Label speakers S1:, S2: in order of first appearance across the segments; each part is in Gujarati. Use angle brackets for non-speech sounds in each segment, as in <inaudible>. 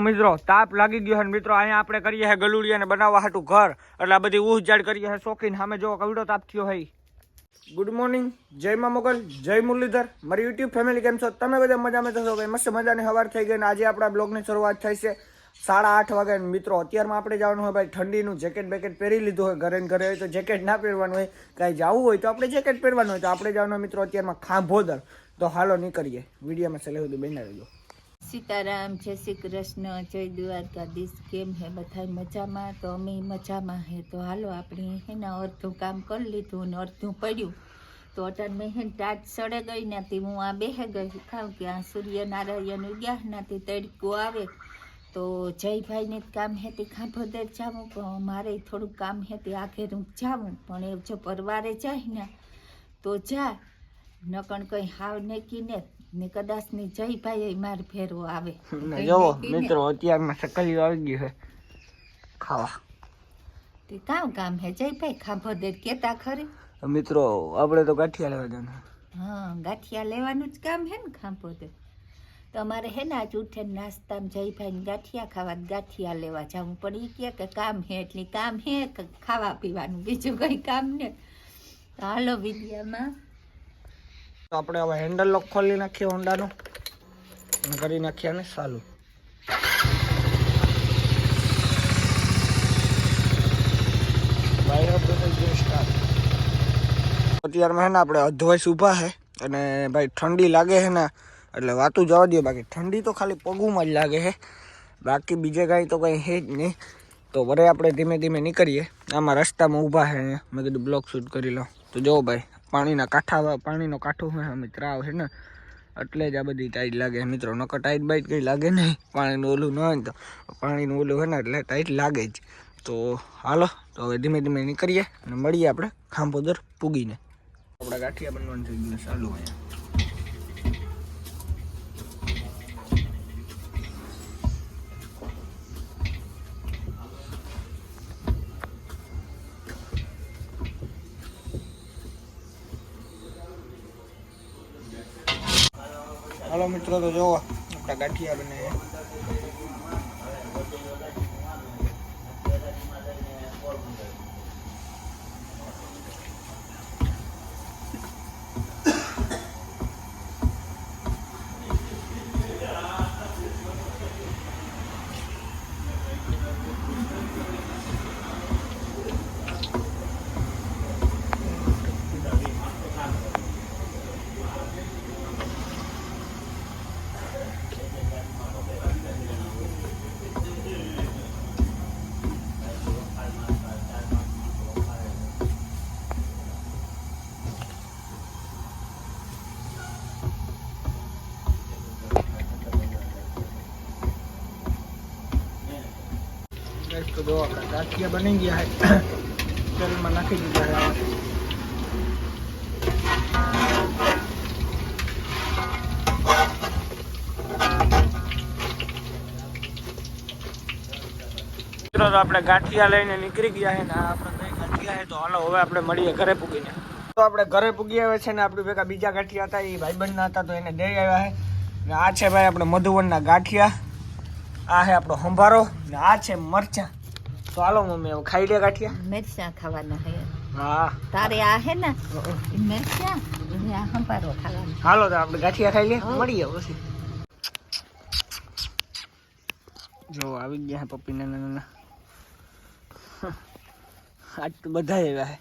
S1: મિત્રો, તાપ લાગી ગયો છે મિત્રો, અહીંયા આપણે કરીએ છે ગલુડિયાને બનાવવા હાટું ઘર. એટલે આ બધી ઉહજાડ કરીએ છે શોખીન. સામે જો કવડો તાપ થયો હોય. ગુડ મોર્નિંગ જય મા મોગલ, જય મુરલીધર. મારી યુટ્યુબ ફેમિલી કેમ છો? તમે બધા મજામાં થશો ભાઈ, મસ્ત મજાની સવાર થઈ ગઈ ને આજે આપણા બ્લોગની શરૂઆત થઈ છે સાડા આઠ વાગે. મિત્રો, અત્યારમાં આપણે જવાનું હોય ભાઈ ઠંડીનું જેકેટ બેકેટ પહેરી લીધું હોય ઘરે ઘરે હોય તો જેકેટ ના પહેરવાનું હોય, કાંઈ જવું હોય તો આપણે જેકેટ પહેરવાનું હોય તો આપણે જવાનું મિત્રો અત્યારમાં ખાંભોદર. તો હાલો નીકળીએ. વિડીયોમાં સલેહ સુધી બનાવી રહેજો.
S2: સીતારામ, જય શ્રી કૃષ્ણ, જય દ્વારકાધીશ, કેમ હે બધા મજામાં? તો અમે મજામાં હે. તો હાલો આપણે હેના અડધું કામ કરી લીધું ને અડધું પડ્યું. તો અટાણ મેં હેન ટાટ સડે ગઈ નાથી હું આ બેહે ગઈ. ખાઉં કે આ સૂર્યનારાયણ ઉગ્યા નથી તડકો આવે. તો જયભાઈને કામ હેતી ખાંભોદર જાવું, પણ મારે થોડું કામ હેતી આખે હું જાવું. પણ એ જો પરવારે જાય ને, તો જા. નકણ કંઈ હાવ ને ની જયભાઈ માર ફેરવો આવે.
S1: જોવો મિત્રો અત્યારમાં સકલીઓ આવી ગયું છે. ખાવા.
S2: તે કામ કામ હે? જયભાઈ ખાંભોદર કેતા ખરી?
S1: મિત્રો આપણે તો ગાંઠિયા લેવા જવાનું.
S2: હા ગાંઠિયા લેવાનું જ કામ હે ને ખાંભોદર તમારે હે ને આજ ઉઠે નાસ્તામાં જયભાઈ ગાંઠિયા ખાવા ગાંઠિયા લેવા જવું. પણ એ કહે કે કામ હે એટલે કામ હે ખાવા પીવાનું બીજું કઈ કામ ને? હાલો વિદ્યામાં
S1: તો આપણે હવે હેન્ડલ લોક ખોલી નાખીએ હોન્ડાનું અને કરી નાખીએ ને ચાલુ. અત્યારમાં હે ને આપણે અધવાઈસ ઊભા છે અને ભાઈ ઠંડી લાગે છે ને, એટલે વાતું જવા દો બાકી ઠંડી તો ખાલી પગુમાં જ લાગે છે બાકી બીજે કાંઈ તો કંઈ છે જ નહીં. તો વરે આપણે ધીમે ધીમે નીકળીએ. આમાં રસ્તામાં ઊભા છે મેં કીધું બ્લોક શૂટ કરી લઉં. તો જો ભાઈ પાણીના કાંઠા પાણીનો કાંઠો હોય અમે ત્રાવ છે ને, એટલે જ આ બધી ટાઈટ લાગે. મિત્રો, નકર ટાઈટ બાઈટ કંઈ લાગે નહીં. પાણીનું ઓલું ન હોય તો, પાણીનું ઓલું હોય ને, એટલે ટાઈટ લાગે જ. તો હાલો, તો હવે ધીમે ધીમે નીકળીએ અને મળીએ આપણે ખાંભોદર પૂગીને. આપણે ગાંઠિયા બનવાનું થઈ ગયું ચાલુ અહીંયા. હાલો મિત્રો તો જોવો આપણા ગાંઠિયા બને છે. Guys, તો જો આપણા ગાંઠિયા બની ગયા છે. તેલમાં નાખી દીધા મિત્રો તો આપણે ગાંઠિયા લઈને નીકળી ગયા છે ને આપણે ગાંઠિયા છે તો હાલો હવે આપણે મળીએ ઘરે પૂગીને. તો આપણે ઘરે પૂગી આવ્યા છે ને આપણે ભેગા બીજા ગાંઠિયા હતા એ ભાઈબંધના હતા તો એને દઈ આવ્યા છે. ને આ છે ભાઈ આપણે મધુવનના ગાંઠિયા. આ છે આપણો સંભારો. ને આ છે મરચા. તો હાલો મમ્મી હવે ખાઈ લે ગાંઠિયા.
S2: મિરચા ખાવાના હે.
S1: હા.
S2: તારે આ હે ને મિરચા આ હંપારો ખાવાનો.
S1: હાલો તો આપણે ગાંઠિયા ખાઈ લે મળીએ પછી. જો આવી ગયા પપ્પી નાના નાના. આટલું બધા એવા છે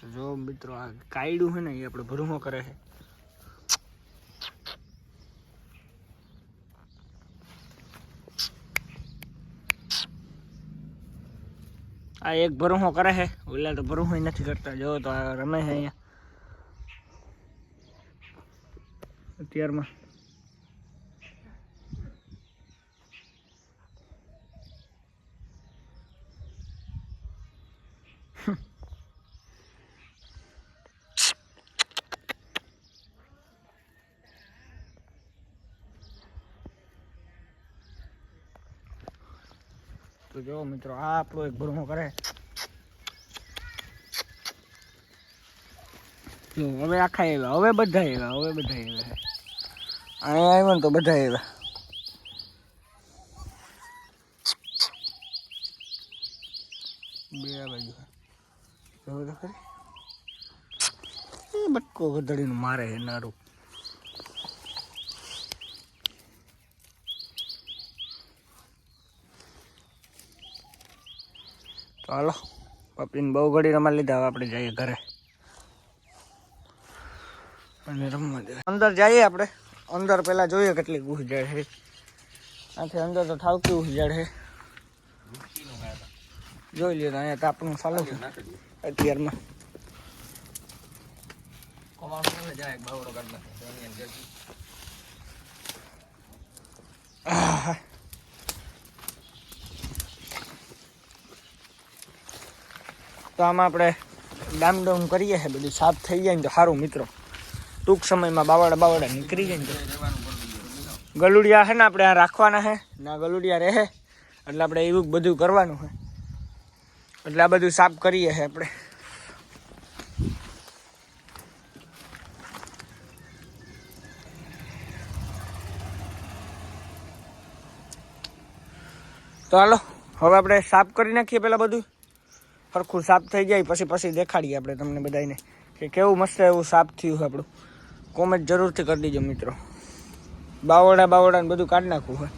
S1: તો જો મિત્રો, આ કાયડું છે ને એ આપણે ભરૂમો કરે છે. આ એક ભરૂહો કરે છે. ઓલા તો ભરૂહો નથી કરતા. જો તો આ રમે છે અહીંયા. અત્યારમાં તો જો મિત્રો, આ આપણો એક ભરમો કરે હવે આખા આવ્યા, હવે બધા આવ્યા, હવે બધા આવ્યા. અહીંયા આવ્યા ને તો બધા આવ્યા. બે બાજુ. બટકો ગધડીને મારે નારું. તો હાલો પપ્પીને બહુ ઘડી રમા લીધા, હવે આપણે જઈએ ઘરે. અને રમવા દે. અંદર જઈએ આપણે. અંદર પહેલાં જોઈએ કેટલી ઉજાડ છે આથી અંદર તો ઠાવકી ઉજાડ છે જોઈ તો અહીંયા તાપનું ચાલુ છે. અત્યારમાં. આહ. તો આમાં આપણે ડામ ડાઉન કરીએ છે બધું સાફ થઈ જાય ને તો સારું, મિત્રો. ટૂંક સમયમાં બાવડા બાવડા નીકળી જાય ને ગલુડિયા છે ને આપણે આ રાખવાના છે, ના ગલુડિયા રહે એટલે આપણે એવું બધું કરવાનું છે. એટલે આ બધું સાફ કરીએ છે આપણે. તો હાલો, હવે આપણે સાફ કરી નાખીએ પેલા બધું. સરખું સાફ થઈ જાય, પછી પછી દેખાડીએ આપણે તમને બધાને કે કેવું મસ્ત એવું સાફ થયું છે આપણું. કોમેન્ટ જરૂરથી કરી દીજો મિત્રો. બાવડા બાવડાને બધું કાઢી નાખવું હોય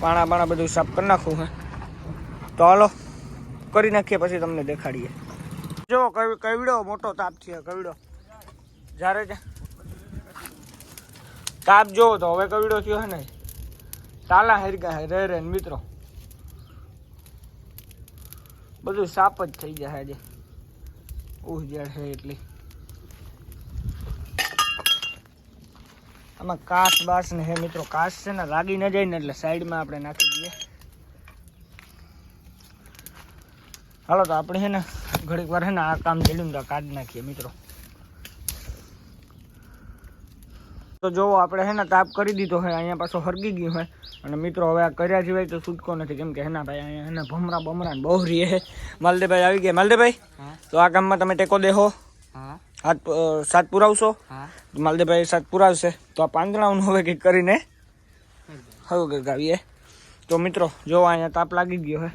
S1: પાણા પાણા બધું સાફ કરી નાખવું હોય તો હાલો, કરી નાખીએ પછી તમને દેખાડીએ. જો કઈડો મોટો તાપ છે, કવિડો. જ્યારે તાપ જોવો તો હવે કવિડો થયો હે ને. તાલા હરગા રે રે મિત્રો. બધું સાપ જ થઈ જાય આજે. ઉજ્જડ છે એટલી. આમાં કાસ બાસ ને હે મિત્રો કાસ છે ને લાગી ન જાય ને એટલે સાઈડમાં આપણે નાખી દઈએ. હાલો તો આપણે છે ને ઘડીક વાર છે ને આ કામ જેલું તો કાઢી નાખીએ મિત્રો. તો જોવો આપણે હે ને તાપ કરી દીધો હોય અહીંયા પાછો હરગી ગયું હોય અને મિત્રો હવે આ કર્યા સિવાય તો છૂટકો નથી કેમ કે હેના ભાઈ અહીંયા એને ભમરા બમરા ને બહુ રીએ માલદેવભાઈ માલદેભાઈ આવી ગયા. માલદેભાઈ તો આ કામમાં તમે ટેકો દેહો. હાથ સાત પુરાવશો? માલદેભાઈ સાત પુરાવશે. તો આ પાંદડાનું હવે કંઈક કરીને હવે કંઈક આવીએ તો મિત્રો જો અહીંયા તાપ લાગી ગયો હે.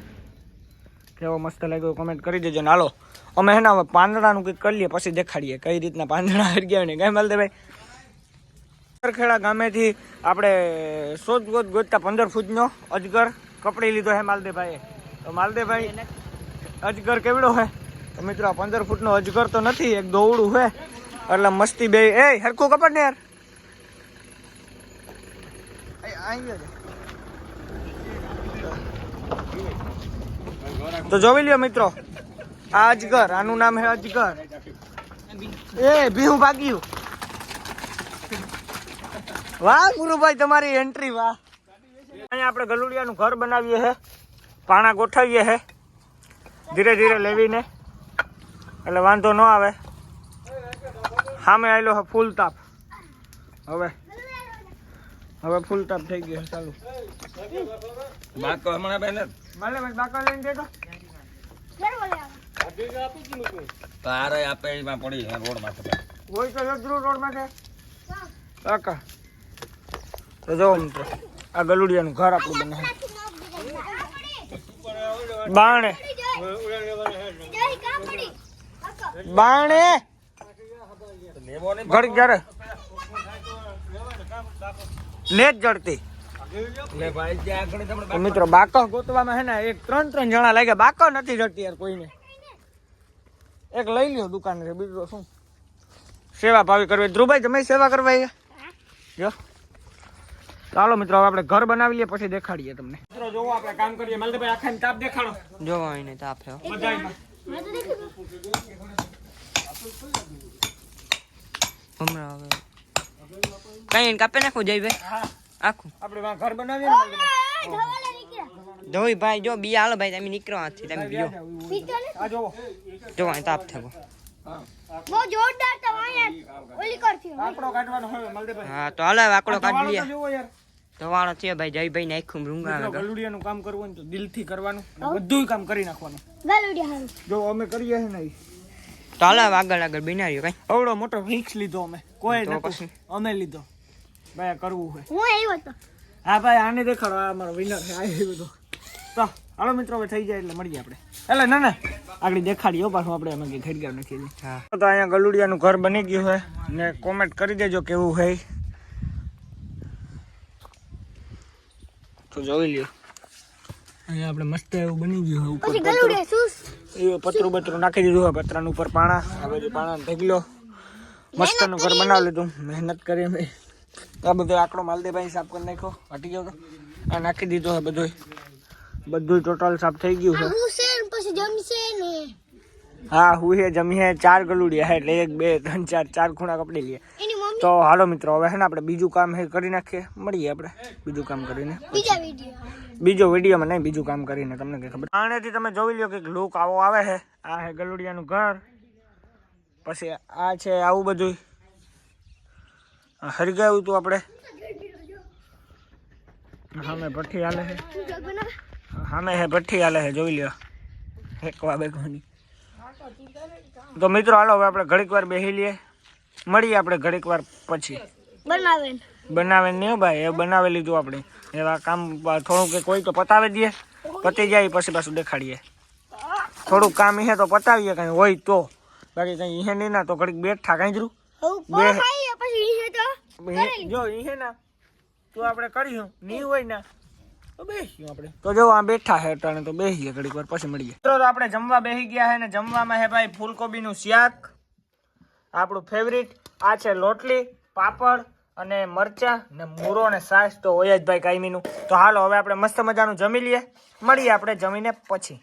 S1: કેવો મસ્ત લાગ્યો કમેન્ટ કરી દેજો. ને હાલો અમે હવે પાંદડાનું કંઈક કરી લઈએ પછી દેખાડીએ. કઈ રીતના પાંદડા હરી ગયા ને કાંઈ માલદેભાઈ ખેડા ગામેથી આપણે શોધ ગોત ગોતતા પંદર ફૂટનો અજગર કપડી લીધો હે માલદેભાઈએ તો માલદેભાઈ અજગર કેવડો હે? તો મિત્રો પંદર ફૂટનો અજગર તો નથી એક દોવડું હે. એટલે મસ્તી બે એ હરખું કપડ ને યાર. તો જોઈ લ્યો મિત્રો આ અજગર આનું નામ હે અજગર. એ ભીહું ભાગ્યું. વાહ ગુરુભાઈ તમારી એન્ટ્રી વાહ. અહીંયા આપણે ગલુડિયાનું ઘર બનાવીએ છે પાણા ગોઠવીએ છે ધીરે ધીરે લેવીને. એટલે વાંધો ન આવે. સામે આવેલો છે ફૂલ તાપ. હવે હવે ફૂલ તાપ થઈ ગયો છે ચાલુ.
S3: બાકો હમણાં બેન.
S1: માલે ભાઈ બાકા લઈને દેતો
S3: તારે આપે એમાં પડી રોડમાં
S1: હોય તો જગરૂ રોડમાં કાકા તો જો મિત્રો આ ગલુડિયાનું ઘર આપણું બને. બાણે બાણે બાણે
S3: ક્યારે ને
S1: જ જડતી મિત્રો બાકો ગોતવામાં હે ને એક ત્રણ ત્રણ જણા લાગ્યા. બાકો નથી જડતી યાર કોઈને. એક લઈ લ્યો દુકાન બીજું શું? સેવા ભાવી કરવી. ધ્રુવભાઈ તમે સેવા કરવા જો ચાલો મિત્રો હવે આપણે ઘર બનાવી લઈએ પછી દેખાડીએ તમને. મિત્રો જોવો આપણે કામ કરીએ. માલદેભાઈ આખા તાપ દેખાડો.
S4: જો એને તાપ થયો.
S1: બધાયમાં.
S4: હમણાં હવે. કઈ એને કાપી નાખવું જઈ ભાઈ?
S1: હા.
S4: આખું.
S1: આપણે વાં ઘર બનાવીએ ને માલદેભાઈ.
S4: જોઈ ભાઈ જો બી હાલો ભાઈ તમે નીકળો હાથથી તમે બીજો
S1: આ જોવો.
S4: જો અહીં તાપ થયો.
S5: બહુ જોરદાર તો અહીંયા ઓલી કરતી હોય.
S1: આંકડો કાઢવાનો હવે માલદેભાઈ
S4: હા તો હાલો હવે આકડો
S1: આ
S4: કાઢી
S1: ધવાળો તો
S4: લઈએ
S1: જુઓ
S4: વાળો છે ભાઈ જયભાઈ નાખ્યું રૂંગા
S1: ગલુડિયાનું કામ કરવું હોય ને તો દિલથી કરવાનું બધું બધુંય કામ કરી નાખવાનું.
S5: ગલુડિયા
S1: જો અમે કરીએ છે ને ઈ.
S4: તો હાલો હવે આગળ આગળ બિનારીઓ કઈ.
S1: અવડો મોટો રિક્સ લીધો અમે. કોઈ.
S4: પછી?
S1: અમે લીધો. ભાઈ કરવું હોય
S5: હું આવ્યો તો.
S1: હા ભાઈ આને દેખાડો આ અમારો વિનર છે આ બધો. તો હાલો મિત્રો હવે થઈ જાય એટલે મળીએ આપણે. એટલે ના ના. આગળ દેખાડીએ પાછું આપણે એમાં કઈ ખેડગાવ ગયા નથી.
S4: હા.
S1: તો અહીંયા ગલુડિયાનું ઘર બની ગયું છે. ને કોમેન્ટ કરી દેજો કેવું છે. તો જોઈ લ્યો અહીંયા આપણે મસ્ત એવું બની ગયું હવે ઉપર એ પતરું બતરું નાખી દીધું હવે પતરાનું ઉપર પાણા આ બધું પાણા ઢગલો મસ્તનું ઘર બનાવી લીધું. મહેનત કરી અમે. આ બધો આકડો માલદેભાઈ સાફ કરી નાખ્યો હટી ગયો આ નાખી દીધો હવે બધો બધું ટોટલ સાફ થઈ ગયું છે
S5: પછી જમશે ને.
S1: હા હું હે જમી હે ચાર ગલુડિયા હે એટલે એક બે ત્રણ ચાર ચાર ખૂણા કપડી લઈએ. તો હાલો મિત્રો હવે હે ને આપણે બીજું કામ હે કરી નાખીએ. મળીએ આપણે બીજું કામ કરીને.
S5: બીજા વીડિયો
S1: બીજો વિડીયોમાં નહીં બીજું કામ કરીને તમને કઈ ખબર. આણેથી તમે જોઈ લો કે લુક આવો આવે છે આ હે ગલુડિયાનું ઘર. પછી આ છે આવું બધું ગયું હતું આપણે. સામે ભઠ્ઠી હાલે છે સામે હે ભઠ્ઠી હાલે છે જોઈ લ્યો. એકવા બેકવાની તો મિત્રો હાલો હવે આપણે ઘડીક વાર બેસી લઈએ. મળીએ આપણે ઘડીક વાર પછી.
S5: બનાવે.
S1: બનાવે નહીં ભાઈ એ બનાવી લીધું આપણે. એવા કામ થોડુંક કે કોઈ તો પતાવી દઈએ. પતી જાય પછી પાછું દેખાડીએ. થોડુંક કામ છે તો પતાવીએ કઈ હોય તો. બાકી કઈ ઈહે નહીં ના તો ઘડીક બેઠા કઈ જરું
S5: હું
S1: બે- જો ઈહે ના. તો આપણે કર્યું નહીં હોય ના. તો બેસીએ આપણે. તો જો આ બેઠા છે અટાણે તો બેસીએ ઘડીક વાર પછી મળીએ. મિત્રો તો આપણે જમવા બેસી ગયા છે ને જમવામાં છે ભાઈ ફૂલકોબીનું શાક આપણું ફેવરિટ આ છે લોટલી પાપડ અને મરચા ને મૂરો ને સાસ તો હોય જ ભાઈ કાયમીનું. તો હાલો હવે આપણે મસ્ત મજાનું જમી લઈએ. મળીએ આપણે જમીને પછી.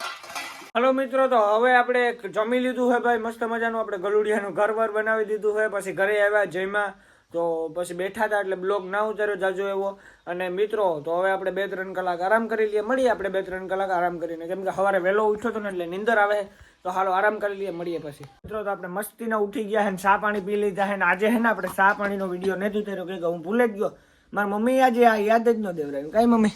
S1: હલો મિત્રો તો હવે આપણે જમી લીધું છે ભાઈ મસ્ત મજાનું. આપણે ગલુડિયાનું ઘર વાર બનાવી દીધું હોય પછી ઘરે આવ્યા જયમાં તો પછી બેઠા હતા એટલે બ્લોગ ના ઉતાર્યો જાજો એવો. અને મિત્રો તો હવે આપણે બે ત્રણ કલાક આરામ કરી લઈએ. મળીએ આપણે બે ત્રણ કલાક આરામ કરીને. કેમ કે સવારે વહેલો ઉઠ્યો હતો ને એટલે નીંદર આવે. તો હાલો આરામ કરી લઈએ મળીએ પછી. મિત્રો તો આપણે મસ્તીના ઉઠી ગયા ને ચા પાણી પી લીધા હે ને આજે હે ને આપણે ચા પાણીનો વીડિયો નથી ઉતાર્યો. કે હું ભૂલે જ ગયો. મારી મમ્મી આજે આ યાદ જ ન દેવરાયું. કાંઈ મમ્મી?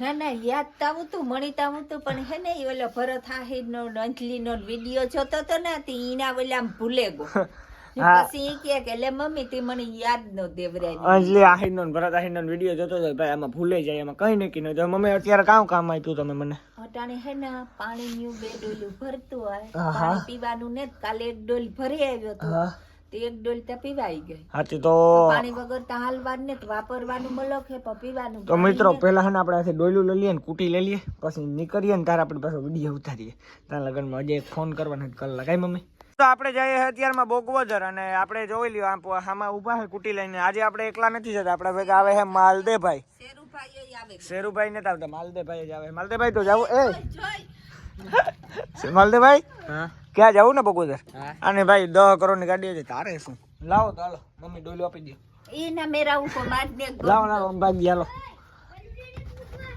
S2: ના ના યાદ તો આવતું મણી તો આવતું પણ હે ને ઓલો ભરત આહિર નો અંજલી નો વીડિયો જોતો તો ને તે ઈના ઓલા ભૂલે ગયો.
S1: હા. <laughs>
S2: પછી ઈ કે કે લે મમ્મી તે મને યાદ નો દેવરાય
S1: આહિરનો ભરત આહિરનો વીડિયો જોતો ભાઈ આમાં ભૂલે જાય એમાં કઈ નહીં તો મમ્મી અત્યારે કામ કામ આપ્યું તમે મને?
S2: અટાણે હે ને પાણી નું બે ડોલું ભરતું હોય. પાણી પીવાનું ને કાલે એક ડોલ ભરી આવ્યો તો એક ડોલ તો પીવાઈ ગઈ.
S1: હાથી તો
S2: પાણી વગર તો હાલવાનું ને તો વાપરવાનું મલક હે પીવાનું
S1: તો મિત્રો પહેલા હે આપણે આથી ડોયલું લઈ લઈએ ને કૂટી લઈ લઈએ પછી નીકળીએ ને તારે આપણે પાછો વીડિયો ઉતારીએ. તારા લગ્નમાં એક ફોન કરવાનો જ લગાય મમ્મી. તો આપણે જઈએ અત્યારમાં બોગવદર અને આપણે જોઈ લ્યો આમ આમાં ઊભા છે કુટી લઈને. આજે આપણે એકલા નથી જતા. આપણા ભેગા આવે છે માલદેભાઈ.
S2: શેરુભાઈ આવે.
S1: નથી આવતા માલદેભાઈ જ આવે. માલદેભાઈ તો જાવ એ! માલદેભાઈ?
S4: હા.
S1: ક્યાં જવું ને બગોદર
S4: હા.
S1: અને ભાઈ દસ કરોડની ગાડી હતી. તારે શું? લાવો તો હાલો. મમ્મી ડોલી આપી દે લાવો લાવો ભાઈ હાલો.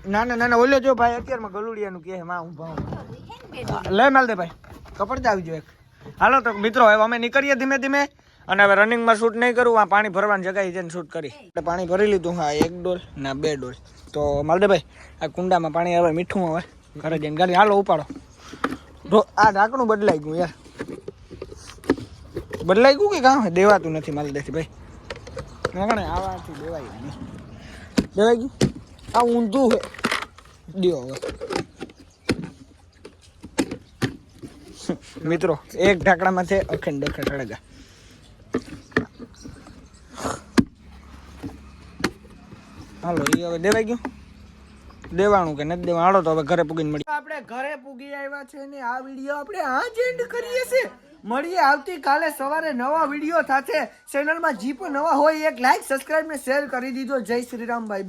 S1: ના ના ના ના ઓલો જો ભાઈ અત્યારમાં ગલુડિયાનું કે માં હું ભાવ લે માલદેભાઈ. કપડ જ આવી એક. હાલો તો મિત્રો, હવે અમે નીકળીએ ધીમે ધીમે. અને હવે રનિંગમાં શૂટ નહીં કરું, આ પાણી ભરવાની જગ્યાએ જઈને શૂટ કરી. એટલે પાણી ભરી લીધું, હા, એક ડોલ ના બે ડોલ. તો માલદેભાઈ આ કુંડામાં પાણી આવે, મીઠું આવે. ઘરે જઈને ગાડી, હાલો, ઉપાડો. આ ઢાંકણું બદલાઈ ગયું, યાર. બદલાઈ ગયું કે કાં? દેવાતું નથી માલદેથી ભાઈ. કારણે આવાથી દેવાય નહીં. દેવાઈ ગયું? આ ઊંધું છે. દ્યો, હવે. <laughs> મિત્રો, એક ઢાંકણામાં છે અખંડ અખંડ હાલો એ હવે દેવાઈ ગયું? દેવાનું કે નથી દેવાનું? તો હવે ઘરે પૂગીને મળી આપણે ઘરે પૂગી આવ્યા છે ને આ વીડિયો આપણે આજ એન્ડ કરીએ છે મળીએ આવતીકાલે સવારે નવા વીડિયો સાથે. ચેનલમાં જી પણ નવા હોય, એક લાઈક સબસ્ક્રાઈબ ને શેર કરી દીધો. જય શ્રી રામ બાય